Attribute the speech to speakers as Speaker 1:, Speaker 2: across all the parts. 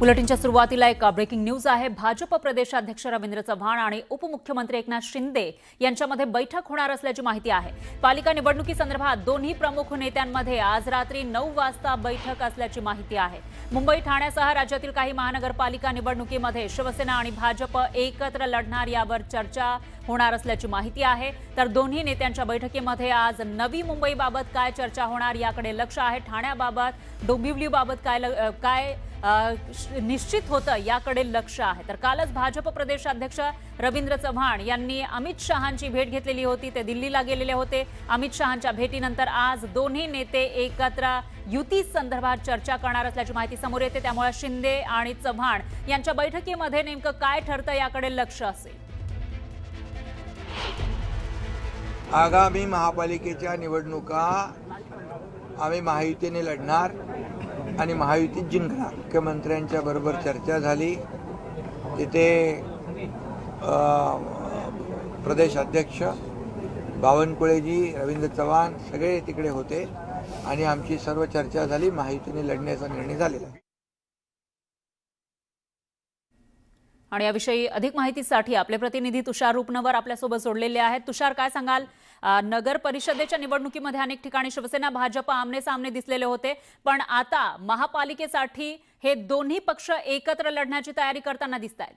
Speaker 1: बुलेटिनच्या सुरुवातीला एक breaking news आहे. भाजप प्रदेशाध्यक्ष रवींद्र चव्हाण आणि उपमुख्यमंत्री एकनाथ शिंदे यांच्यामध्ये बैठक होणार असल्याची माहिती आहे. पालिका निवडणुकीसंदर्भात दोन्ही प्रमुख नेत्यांमध्ये आज रात्री नऊ वाजता बैठक असल्याची माहिती आहे. मुंबई ठाण्यासह राज्यातील काही महानगरपालिका निवडणुकीमध्ये शिवसेना आणि भाजप एकत्र लढणार यावर चर्चा होणार असल्याची माहिती आहे. तर दोन्ही नेत्यांच्या बैठकीमध्ये आज नवी मुंबईबाबत काय चर्चा होणार याकडे लक्ष आहे. ठाण्याबाबत डोंबिवलीबाबत काय ल- काय निश्चित होतं याकडे लक्ष आहे. तर कालच भाजप प्रदेशाध्यक्ष रवींद्र चव्हाण यांनी अमित शहांची भेट घेतलेली होती. ते दिल्लीला गेलेले होते. अमित शहांच्या भेटीनंतर आज दोन्ही नेते एकत्र युती संदर्भात चर्चा करणार असल्याची माहिती समोर येते. त्यामुळे शिंदे आणि चव्हाण यांच्या बैठकीमध्ये नेमकं काय ठरतं याकडे लक्ष असेल.
Speaker 2: आगामी महापालिकेच्या निवडणुका आम्ही महायुतीने लढणार. आणि महायुतीत जिंकणार मुख्यमंत्र्यांच्या बरोबर चर्चा झाली. तिथे प्रदेश अध्यक्ष बावनकुळेजी रवींद्र चव्हाण सगळे तिकडे होते आणि आमची सर्व चर्चा झाली. महायुतीने लढण्याचा निर्णय झालेला
Speaker 1: आणि याविषयी अधिक माहितीसाठी आपले प्रतिनिधी तुषार रुपनवर आपल्यासोबत जोडलेले आहेत. तुषार काय सांगाल? नगर परिषदेच्या निवडणुकीमध्ये अनेक ठिकाणी शिवसेना भाजप आमने सामने दिसलेले होते. पण आता महापालिकेसाठी हे दोन्ही पक्ष एकत्र लढण्याची तयारी करताना दिसत आहेत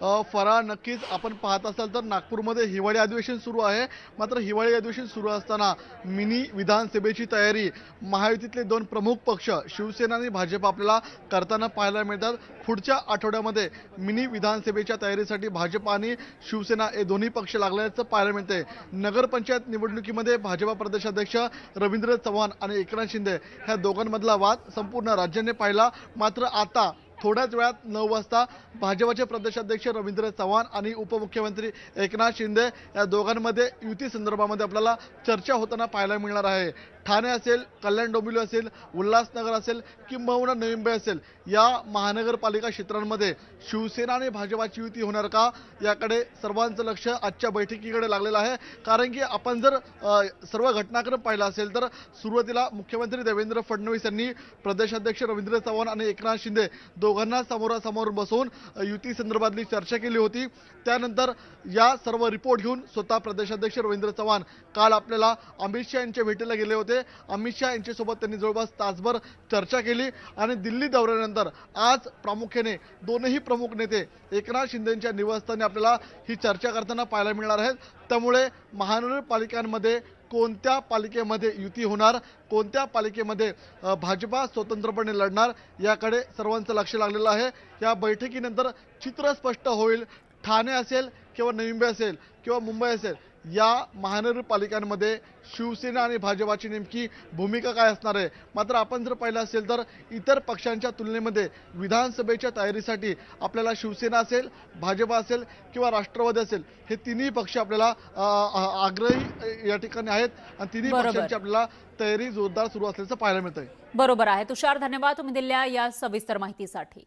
Speaker 3: फराळ नक्कीच आपण पाहत असाल तर नागपूरमध्ये हिवाळी अधिवेशन सुरू आहे. मात्र हिवाळी अधिवेशन सुरू असताना मिनी विधानसभेची तयारी. महायुतीतले दोन प्रमुख पक्ष शिवसेना आणि भाजप आपल्याला करताना पाहायला मिळतात. पुढच्या आठवड्यामध्ये मिनी विधानसभेच्या तयारीसाठी भाजप आणि शिवसेना हे दोन्ही पक्ष लागल्याचं पाहायला मिळते नगरपंचायत निवडणुकीमध्ये भाजपा प्रदेशाध्यक्ष रवींद्र चव्हाण आणि एकनाथ शिंदे ह्या दोघांमधला वाद संपूर्ण राज्याने पाहिला. मात्र आता थोड्याच वेळात नऊ वाजता भाजपचे प्रदेशाध्यक्ष रवींद्र चव्हाण आणि उपमुख्यमंत्री एकनाथ शिंदे या दोघांमध्ये युती संदर्भामध्ये आपल्याला चर्चा होताना पाहायला मिळणार आहे. ठाणे असेल कल्याण डोंबिवली असेल उल्हासनगर असेल किंबहुना नवी मुंबई असेल या महानगरपालिका क्षेत्रांमध्ये शिवसेना आणि भाजपाची युती होणार का? याकडे सर्वांचं लक्ष आजच्या बैठकीकडे लागलेलं आहे. कारण की आपण जर सर्व घटनाक्रम पाहिला असेल तर सुरुवातीला मुख्यमंत्री देवेंद्र फडणवीस यांनी प्रदेशाध्यक्ष रवींद्र चव्हाण आणि एकनाथ शिंदे दोघांना समोरासमोर बसवून युती संदर्भातली चर्चा केली होती. त्यानंतर या सर्व रिपोर्ट घेऊन स्वतः प्रदेशाध्यक्ष रवींद्र चव्हाण काल आपल्याला अमित शहा यांच्या भेटीला गेले होते. अमित शहा यांच्यासोबत त्यांनी जवळपास तासभर चर्चा केली आणि दिल्ली दौऱ्यानंतर आज प्रामुख्याने दोनही प्रमुख नेते एकनाथ शिंदेंच्या निवासस्थानी आपल्याला ही चर्चा करताना पाहायला मिळणार आहेत. त्यामुळे महानगरपालिकांमध्ये कोणत्या पालिकेमध्ये युती होणार कोणत्या पालिकेमध्ये भाजपा स्वतंत्रपणे लढणार याकडे सर्वांचं लक्ष लागलेलं आहे. या बैठकीनंतर चित्र स्पष्ट होईल. ठाणे असेल किंवा नवी मुंबई असेल किंवा मुंबई असेल या महानगरपालिकांमध्ये शिवसेना आणि भाजपाची नेमकी भूमिका काय असणार आहे? मात्र आपण जर पाहिलं असेल तर इतर पक्षांच्या तुलनेमध्ये विधानसभेच्या तयारीसाठी आपल्याला शिवसेना असेल भाजपा असेल किंवा राष्ट्रवादी असेल हे तिन्ही पक्ष आपल्याला आग्रही या ठिकाणी आहेत. आणि तिन्ही. पक्षांची आपल्याला तयारी जोरदार सुरू असल्याचं पाहायला मिळतंय.
Speaker 1: बरोबर आहे. तुषार धन्यवाद. तुम्ही दिलेल्या या सविस्तर माहितीसाठी.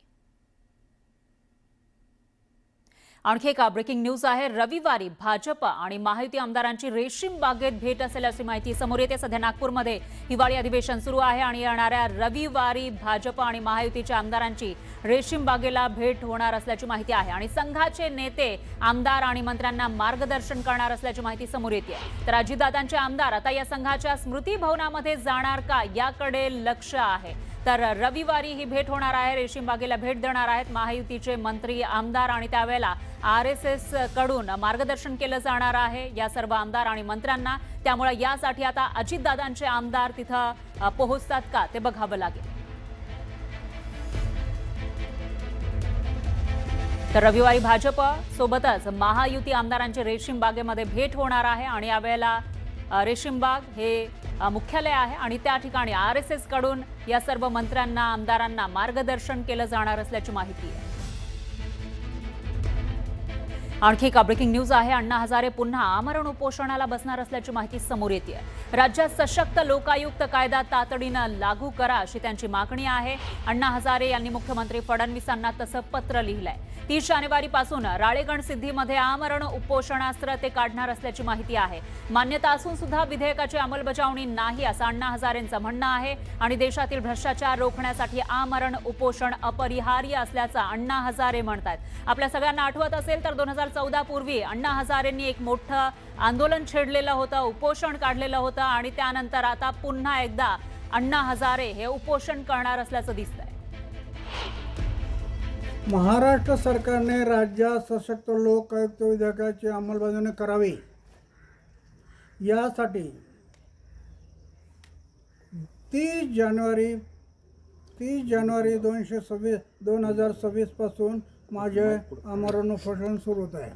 Speaker 1: आणखी एका ब्रेकिंग न्यूज आहे. रविवारी भाजप आणि महायुती आमदारांची रेशीम बागेत भेट असेल अशी माहिती समोर येते. सध्या नागपूरमध्ये हिवाळी अधिवेशन सुरू आहे आणि येणाऱ्या रविवारी भाजप आणि महायुतीच्या आमदारांची रेशीम बागेला भेट होणार असल्याची माहिती आहे. आणि संघाचे नेते आमदार आणि मंत्र्यांना मार्गदर्शन करणार असल्याची माहिती समोर येते. तर अजितदादांचे आमदार आता या संघाच्या स्मृती भवनामध्ये जाणार का? याकडे लक्ष आहे. तर रविवारी ही भेट होणार आहे. रेशीमबागेला भेट देणार आहेत. महायुतीचे मंत्री आमदार आणि त्यावेळेला आर एस एसकडून मार्गदर्शन केलं जाणार आहे. या सर्व आमदार आणि मंत्र्यांना. त्यामुळे यासाठी आता अजितदादांचे आमदार तिथं पोहोचतात का? ते बघावं लागेल. तर रविवारी भाजप सोबतच महायुती आमदारांची रेशीम बागेमध्ये भेट होणार आहे. आणि यावेळेला रेशीमबाग हे मुख्यालय आहे आणि त्या ठिकाणी आर एस एसकडून या सर्व मंत्र्यांना आमदारांना मार्गदर्शन केलं जाणार असल्याची माहिती आहे. आणखी एका ब्रेकिंग न्यूज आहे. अण्णा हजारे पुन्हा आमरण उपोषणाला बसणार असल्याची माहिती समोर येते राज्यात सशक्त लोकायुक्त कायदा तातडीनं लागू करा अशी त्यांची मागणी आहे. अण्णा हजारे यांनी मुख्यमंत्री फडणवीसांना तसं पत्र लिहिलंय. तीस जानेवारीपासून राळेगण सिद्धीमध्ये आमरण उपोषणास्त्र ते काढणार असल्याची माहिती आहे. मान्यता असून सुद्धा विधेयकाची अंमलबजावणी नाही असं अण्णा हजारेंचं म्हणणं आहे. आणि देशातील भ्रष्टाचार रोखण्यासाठी आमरण उपोषण अपरिहार्य असल्याचं अण्णा हजारे म्हणतात आपल्या सगळ्यांना आठवत असेल तर दोन हजार चौदा पूर्वी अण्णा हजारेंनी एक मोठं आंदोलन छेडलेलं होतं उपोषण काढलेलं होतं आणि त्यानंतर आता पुन्हा एकदा अण्णा हजारे हे उपोषण करणार असल्याचं दिसतंय.
Speaker 4: महाराष्ट्र सरकारने राज्यात सशक्त लोकायुक्त विधेयकाची अंमलबजावणी करावी. यासाठी तीस जानेवारी तीस जानेवारी दोनशे सव्वीस दोन हजार सव्वीसपासून माझे आमरण उपोषण सुरू होत आहे.